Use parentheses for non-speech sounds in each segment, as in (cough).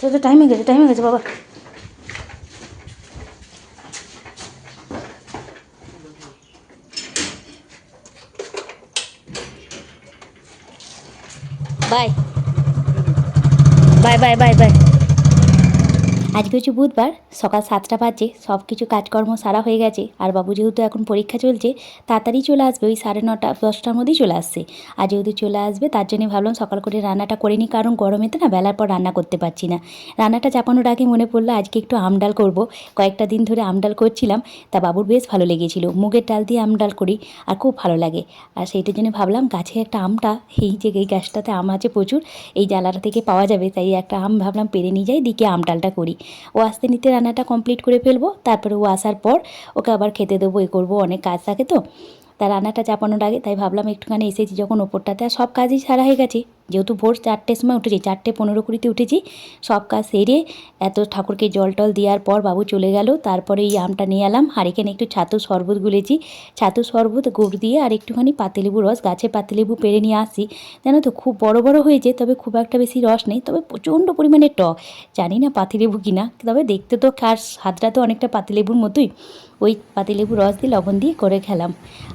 তো তো টাইম হয়ে গেছে টাইম হয়ে গেছে বাবা bye bye bye bye bye আজকে হচ্ছে বুধবার, সকাল সাতটা বাজে সব কিছু কাজকর্ম সারা হয়ে গেছে। আর বাবু যেহেতু এখন পরীক্ষা চলছে, তাড়াতাড়ি চলে আসবে, ওই সাড়ে নটা, দশটার মধ্যেই চলে আসছে। আর যেহেতু চলে আসবে, তার জন্য ভাবলাম সকাল করে রান্নাটা করে নিই, কারণ গরমেতে না বেলার পর রান্না করতে পারছি না। রান্নাটা চাপানোর আগে মনে পড়ল, আজকে একটু আমডাল করব। কয়েকটা দিন ধরে আমডাল করছিলাম, তা বাবুর বেশ ভালো লেগেছিল। মুগের ডাল দিয়ে আমডাল করি, আর খুব ভালো লাগে। আর সেইটার জন্য ভাবলাম, গাছে একটা আমটা, এই যে এই গাছটাতে আম আছে প্রচুর, এই জ্বালাটা থেকে পাওয়া যাবে, তাই একটা আম ভাবলাম পেরে নিয়ে যাই, দিকে আমডালটা করি। ও আসতে নিতে রান্নাটা কমপ্লিট করে ফেলব, তারপরে ও আসার পর ওকে আবার খেতে দেবো, এ করব, অনেক কাজ থাকে তো। তা রান্নাটা চাপানোর আগে তাই ভাবলাম একটুখানি এসেছি যখন ওপরটাতে। আর সব কাজই সারা হয়ে গেছে। যেহেতু ভোর চারটের সময় উঠেছি, চারটে পনেরো কুড়িতে উঠেছি, সব কাজ সেরে এত ঠাকুরকে জল টল দেওয়ার পর বাবু চলে গেল। তারপরে এই আমটা নিয়ে এলাম। আর এখানে একটু ছাতু শরবত গুলেছি। ছাতু শরবত, গুড় দিয়ে আর একটুখানি পাতিলেবু রস, গাছে পাতিলেবু পেরে নিয়ে আসি। জানো তো, খুব বড় বড় হয়েছে, তবে খুব একটা বেশি রস নেই, তবে প্রচণ্ড পরিমাণে টক। জানি না পাতিলেবু কিনা, তবে দেখতে তো খাস স্বাদটা তো অনেকটা পাতিলেবুর মতোই। ওই পাতিলেবু রস দিয়ে লবণ দিয়ে করে খেলাম।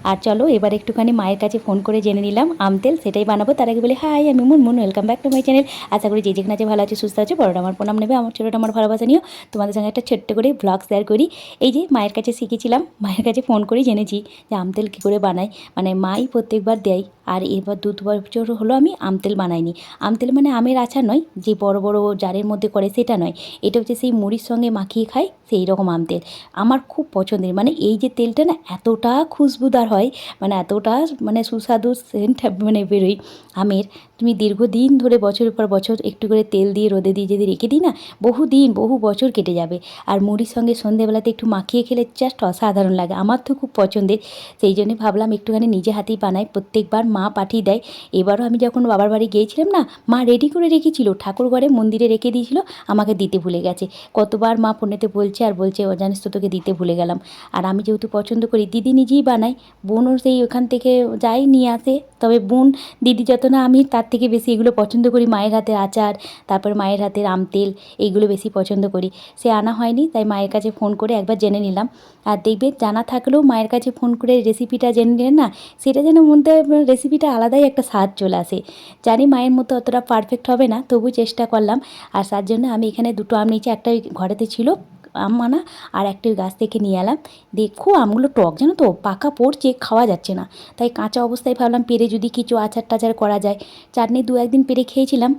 আর চলো এবার একটুখানি মায়ের কাছে ফোন করে জেনে নিলাম, আম তেল সেটাই বানাবো। তার আগে বলে, হাই, আমি Munmun welcome back to my channel আশা করি যে যেখানে আছে ভালো আছে, সুস্থ আছে বড়টা আমার প্রণাম নেবে, আমার ছোটোটা আমার ভালোবাসা নিও। তোমাদের সঙ্গে একটা ছোট্ট করে ব্লগ শেয়ার করি। এই যে মায়ের কাছে শিখেছিলাম, মায়ের কাছে ফোন করে জেনেছি যে আম তেল কী করে বানায়। মানে মাই প্রত্যেকবার দেয়। আর এবার দু বছর হলো আমি আমতেল বানাইনি। আমতেল মানে আমের আচার নয়, যে বড় বড় জারের মধ্যে করে সেটা নয়। এটা হচ্ছে সেই মুড়ির সঙ্গে মাখিয়ে খাই সেই রকম আমতেল আমার খুব পছন্দের মানে এই যে তেলটা না এতটা খুশবুদার হয় মানে এতটা মানে সুস্বাদু সেন্ট মানে বেরোয় আমের তুমি দীর্ঘদিন ধরে বছরের পর বছর একটু করে তেল দিয়ে, রোদে দিয়ে যদি রেখে দিই না বহু দিন বহু বছর কেটে যাবে। আর মুড়ির সঙ্গে সন্ধেবেলাতে একটু মাখিয়ে খেলে জাস্ট অসাধারণ লাগে। আমার তো খুব পছন্দের। সেই জন্যে ভাবলাম একটুখানি নিজে হাতেই বানাই। প্রত্যেকবার মা পাঠিয়ে দেয়। এবারও আমি যখন বাবার বাড়ি গিয়েছিলাম না, মা রেডি করে রেখেছিল। ঠাকুর ঘরে মন্দিরে রেখে দিয়েছিল। আমাকে দিতে ভুলে গেছে। কতবার মা ফোনেতে বলছে আর বলছে, ও জানিস তো তোকে দিতে ভুলে গেলাম। আর আমি যেহেতু পছন্দ করি, দিদি নিজেই বানাই বোনও সেই ওখান থেকে যাই নিয়ে আসে। তবে বোন, দিদি যত না আমি, তার থেকে বেশি এগুলো পছন্দ করি, মায়ের হাতের আচার, তারপর মায়ের হাতের আম তেল, এইগুলো বেশি পছন্দ করি। সে আনা হয়নি, তাই মায়ের কাছে ফোন করে একবার জেনে নিলাম। আর দেখবে জানা থাকলেও মায়ের কাছে ফোন করে রেসিপিটা জেনে নিলেন না, সেটা যেন মধ্যে রেসিপিটা আলাদাই একটা স্বাদ চলে আসে। জানি মায়ের মতো অতটা পারফেক্ট হবে না, তবু চেষ্টা করলাম। আর তার জন্য আমি এখানে দুটো আম নিচে একটা ঘরেতে ছিল। আম আনা আর একটির গাছ থেকে নিয়ে এলাম। দেখো আমগুলো টক, জানো তো? পাকা পড়ছে, খাওয়া যাচ্ছে না। তাই কাঁচা অবস্থায় ভাবলাম, পেরে যদি কিছু আচার টাচার করা যায়। চাটনি দু একদিন পেরে খেয়েছিলাম।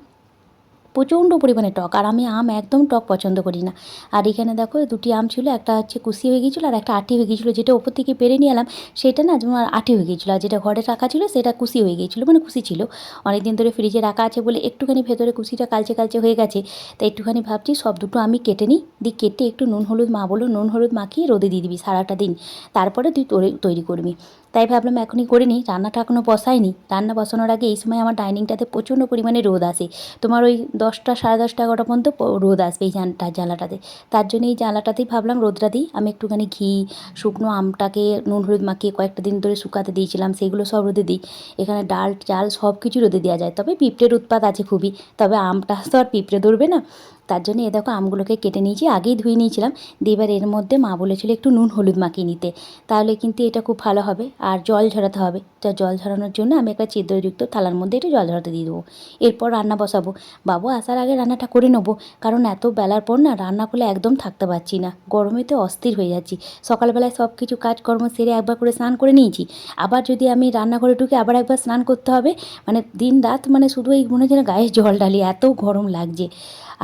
প্রচণ্ড পরিমাণে টক, আর আমি আম একদম টক পছন্দ করি না। আর এখানে দেখো, দুটি আম ছিল, একটা হচ্ছে কুশি হয়ে গিয়েছিল আর একটা আটি হয়ে গিয়েছিল, যেটা ওপর থেকে পেরে নিয়ে এলাম, সেটা না যেমন আটি হয়ে গিয়েছিল, আর যেটা ঘরে রাখা ছিল, সেটা কুশি হয়ে গিয়েছিল মানে কুশি ছিল। অনেকদিন ধরে ফ্রিজে রাখা আছে বলে একটুখানি ভেতরে কুশিটা কালচে কালচে হয়ে গেছে, তাই একটুখানি ভাবছি সব দুটো আমি কেটে নিই, দিয়ে কেটে একটু নুন হলুদ মা বলো, নুন হলুদ মাখিয়ে রোদে দিয়ে দিবি সারাটা দিন, তারপরে তুই তৈরি- করবি। তাই ভাবলাম এখনই করে নিই, রান্নাটা এখনও বসাইনি, রান্না বসানোর আগে এই সময় আমার ডাইনিংটাতে প্রচণ্ড পরিমাণে রোদ আসে। তোমার ওই দশটা, সাড়ে দশটা, এগারোটা পর্যন্ত রোদ আসবে এই জানটা জ্বালাটাতে তার জন্য এই জ্বালাটাতেই ভাবলাম রোদটা দিই আমি একটুখানি ঘি, শুকনো আমটাকে, নুন, হলুদ মাখিয়ে কয়েকটা দিন ধরে শুকাতে দিয়েছিলাম, সেগুলো সব রোদে দিই। এখানে ডাল, চাল সব কিছু রোদে দেওয়া যায়। তবে পিঁপড়ের উৎপাত আছে খুবই। তবে আমটা তো আর পিঁপড়ে ধরবে না। তার জন্য এ দেখো আমগুলোকে কেটে নিয়েছি, আগেই ধুয়ে নিয়েছিলাম। দিয়ে এবার এর মধ্যে মা বলেছিল একটু নুন হলুদ মাখিয়ে নিতে। তাহলে কিন্তু এটা খুব ভালো হবে, আর জল ঝরাতে হবে। তা জল ঝরানোর জন্য আমি একটা ছিদ্রযুক্ত থালার মধ্যে একটু জল ঝরাতে দিয়ে দেবো। এরপর রান্না বসাবো। বাবু, আসার আগে রান্নাটা করে নেব, কারণ এত বেলার পর না রান্না করলে একদম থাকতে পারছি না। গরমে তো অস্থির হয়ে যাচ্ছি। সকালবেলায় সব কিছু কাজকর্ম সেরে একবার করে স্নান করে নিয়েছি। আবার যদি আমি রান্নাঘরে ঢুকে আবার একবার স্নান করতে হবে মানে দিন রাত মানে শুধু এই মনে হচ্ছে গায়ে জল ঢালি, এত গরম লাগছে।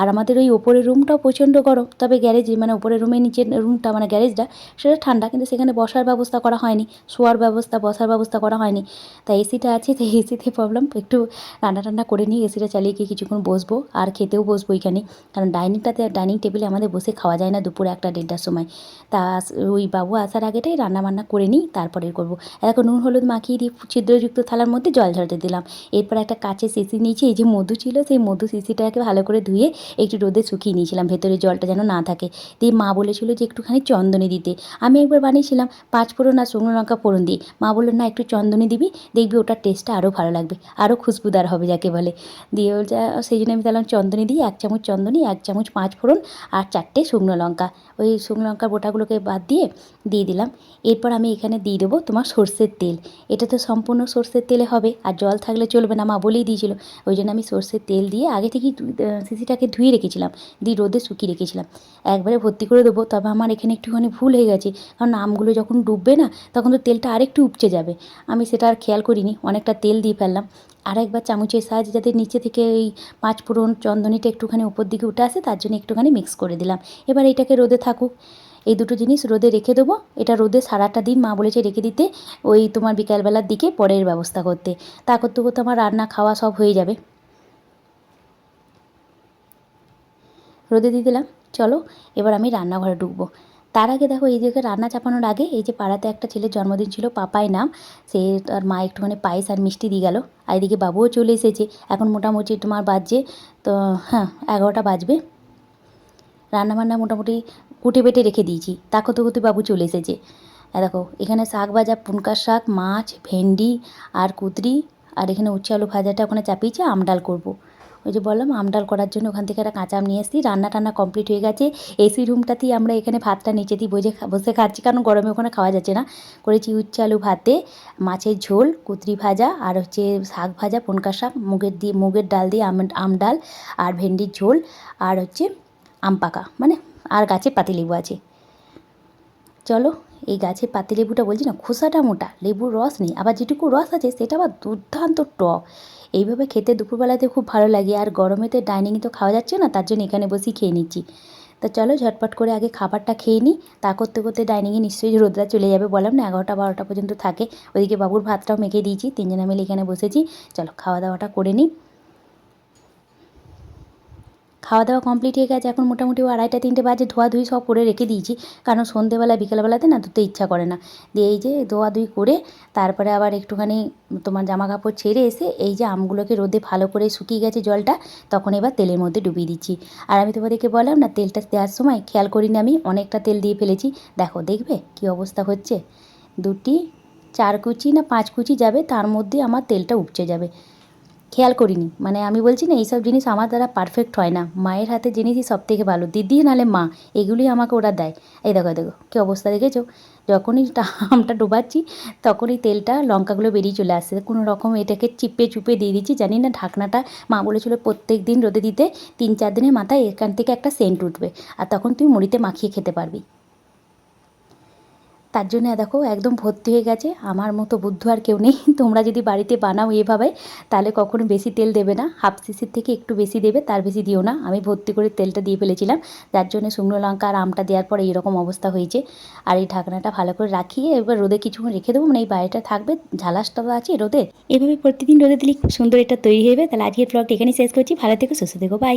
আর আমাদের ওই ওপরের রুমটাও প্রচণ্ড গরম। তবে গ্যারেজে মানে ওপরের রুমে নিচের রুমটা মানে গ্যারেজটা, সেটা ঠান্ডা, কিন্তু সেখানে বসার ব্যবস্থা করা হয়নি। শোয়ার ব্যবস্থা, বসার ব্যবস্থা করা হয়নি। তাই এসিটা আছে, তাই এসিতে প্রবলেম একটু রান্না টান্না করে নিয়ে এসিটা চালিয়ে গিয়ে কিছুক্ষণ বসবো, আর খেতেও বসবো এখানে। কারণ ডাইনিংটাতে, ডাইনিং টেবিলে আমাদের বসে খাওয়া যায় না দুপুরে একটা দেড়টার সময়। তা ওই বাবু আসার আগেটাই রান্না বান্না করে নিই তারপরে করব। এখন নুন, হলুদ মাখিয়ে দিয়ে ছিদ্রযুক্ত থালার মধ্যে জল ঝরাতে দিলাম। এরপর একটা কাচের সিসি নিয়েছি, এই যে মধু ছিল, সেই মধু সিসিটাকে ভালো করে ধুয়ে একটু রোদে শুকিয়ে নিয়েছিলাম, ভেতরে জলটা যেন না থাকে। দিয়ে মা বলেছিল যে একটুখানি চন্দনে দিতে। আমি একবার বানিয়েছিলাম, পাঁচ ফোড়ন আর শুকনো লঙ্কা ফোড়ন দিয়ে। মা বলল, না, একটু চন্দনে দিবি, দেখবি ওটার টেস্টটা আরও ভালো লাগবে আরও খুশবুদার হবে যাকে বলে। দিয়ে সেই জন্য আমি তাহলে চন্দনে দিই, এক চামচ চন্দনী, এক চামচ পাঁচ ফোড়ন আর চারটে শুকনো লঙ্কা। ওই শুকনো লঙ্কার বোটাগুলোকে বাদ দিয়ে দিয়ে দিলাম। এরপর আমি এখানে দিয়ে দেবো তোমার সর্ষের তেল। এটা তো সম্পূর্ণ সর্ষের তেলে হবে আর জল থাকলে চলবে না, মা বলেই দিয়েছিল। ওই জন্য আমি সর্ষের তেল দিয়ে আগে থেকেই শিশিটাকে ধুয়ে রেখেছিলাম। দিয়ে রোদে শুকিয়ে রেখেছিলাম। একবারে ভর্তি করে দেবো, তবে আমার এখানে একটুখানি ভুল হয়ে গেছে। কারণ আমগুলো যখন ডুববে না, তখন তো তেলটা আরেকটু উপচে যাবে। আমি সেটা আর খেয়াল করিনি, অনেকটা তেল দিয়ে ফেললাম। আর একবার চামচের সাহায্যে যাতে নিচে থেকে ওই পাঁচ ফোড়ন চন্দনিটা একটুখানি উপর দিকে উঠে আসে, তার জন্য একটুখানি মিক্স করে দিলাম। এবার এটাকে রোদে থাকুক। এই দুটো জিনিস রোদে রেখে দেবো। এটা রোদে সারাটা দিন, মা বলেছে রেখে দিতে। ওই তোমার বিকালবেলার দিকে পরের ব্যবস্থা করতে। তা করতে করতে আমার রান্না, খাওয়া সব হয়ে যাবে। রোদে দিয়ে দিলাম। চলো, এবার আমি রান্নাঘরে ঢুকবো। তার আগে দেখো, এই জায়গায় রান্না চাপানোর আগে, এই যে পাড়াতে একটা ছেলের জন্মদিন ছিল, পাপাই নাম, সে তার মা একটুখানি পায়েস আর মিষ্টি দিয়ে গেল। আর এদিকে বাবুও চলে এসেছে। এখন মোটামুটি তোমার বাজছে, তো হ্যাঁ এগারোটা বাজবে। রান্নাবান্না মোটামুটি কুটে বেটে রেখে দিয়েছি। তা করতে করতে বাবু চলে এসেছে। দেখো, এখানে শাক ভাজা পুনকার শাক, মাছ, ভেন্ডি আর কুতরি আর এখানে উচ্ছে আলু ভাজাটা ওখানে চাপিয়েছে, আমডাল করব। ওই যে বললাম আমডাল করার জন্য ওখান থেকে একটা কাঁচা আম নিয়ে এসেছি। রান্না টান্না কমপ্লিট হয়ে গেছে। এসি রুমটাতেই আমরা এখানে ভাতটা নিচেতেই বসে খা- বসে খাচ্ছি, কারণ গরমে ওখানে খাওয়া যাচ্ছে না। করেছি উচ্ছে আলু ভাতে, মাছের ঝোল কুতরি ভাজা, আর হচ্ছে শাক ভাজা পুনকার শাক, মুগের দিয়ে, মুগের ডাল দিয়ে আম আম ডাল, আর ভেন্ডির ঝোল, আর হচ্ছে আম পাকা। মানে আর গাছে পাতিলেবু আছে। চলো, এই গাছে পাতিলেবুটা বলছি না, খোসাটা মোটা, লেবুর রস নেই। আবার যেটুকু রস আছে, সেটা আবার দুর্দান্ত টক। এইভাবে খেতে দুপুরবেলাতে খুব ভালো লাগে আর গরমে তো ডাইনিংয়ে তো খাওয়া যাচ্ছে না, তার জন্য এখানে বসেই খেয়ে নিচ্ছি। তা চলো ঝটপট করে আগে খাবারটা খেয়ে নিই, তা করতে করতে ডাইনিংয়ে নিশ্চয়ই রোদরা চলে যাবে, বললাম না এগারোটা বারোটা পর্যন্ত থাকে। ওইদিকে বাবুর ভাতটাও মেখে দিয়েছি, তিনজনে মিলে এখানে বসেছি। চলো খাওয়া দাওয়াটা করে নিই। খাওয়া দাওয়া কমপ্লিট হয়ে গেছে, এখন মোটামুটি আড়াইটা, তিনটে বাজে, ধোয়াধুয়ি সব করে রেখে দিয়েছি। কারণ সন্ধেবেলা, বিকেলবেলাতে না ধুতে ইচ্ছা করে না। দিয়ে এই যে ধোয়াধুয়ি করে, তারপরে আবার একটুখানি তোমার জামা কাপড় ছেড়ে এসে এই যে আমগুলোকে রোদে ভালো করে শুকিয়ে গেছে জলটা, তখন এবার তেলের মধ্যে ডুবিয়ে দিচ্ছি। আর আমি তোমাদেরকে বললাম না, তেলটা দেওয়ার সময় খেয়াল করিনি আমি, অনেকটা তেল দিয়ে ফেলেছি। দেখো, দেখবে কি অবস্থা হচ্ছে? দুটি, চার কুচি না পাঁচ কুচি যাবে, তার মধ্যে আমার তেলটা উপচে যাবে। খেয়াল করিনি। মানে আমি বলছি না, এইসব জিনিস আমার দ্বারা পারফেক্ট হয় না। মায়ের হাতে জিনিসই সব থেকে ভালো। দিদি নাহলে মা, এগুলি আমাকে ওরা দেয়। এই দেখো দেখো, কী অবস্থা দেখেছ? যখনই আমটা ডোবাচ্ছি, তখনই তেলটা, লঙ্কাগুলো বেরিয়ে চলে আসছে। কোনো রকম এটাকে চিপে চুপে দিয়ে দিচ্ছি। জানি না ঢাকনাটা, মা বলেছিল প্রত্যেক দিন রোদে দিতে তিন চার দিনের মাথায় এখান থেকে একটা সেন্ট উঠবে। আর তখন তুমি মুড়িতে মাখিয়ে খেতে পারবি। তার জন্য দেখো একদম ভর্তি হয়ে গেছে। আমার মতো বুদ্ধ আর কেউ নেই। (laughs) তোমরা যদি বাড়িতে বানাও এভাবে, তাহলে কখনো বেশি তেল দেবে না। হাফ সিসির থেকে একটু বেশি দেবে, তার বেশি দিও না। আমি ভর্তি করে তেলটা দিয়ে ফেলেছিলাম। যার জন্য শুকনো লঙ্কা আর আমটা দেওয়ার পরে এইরকম অবস্থা হয়েছে। আর এই ঢাকনাটা ভালো করে রাখিয়ে এবার রোদে কিছুক্ষণ রেখে দেবো। মানে এই বাইরেটা থাকবে ঝালাসটা আছে রোদে। এভাবে প্রতিদিন রোদে দিলে খুব সুন্দর এটা তৈরি হবে। তাহলে আজকের ব্লগটা এখানেই শেষ করছি। ভালো থেকো, সুস্থ থেকো বাই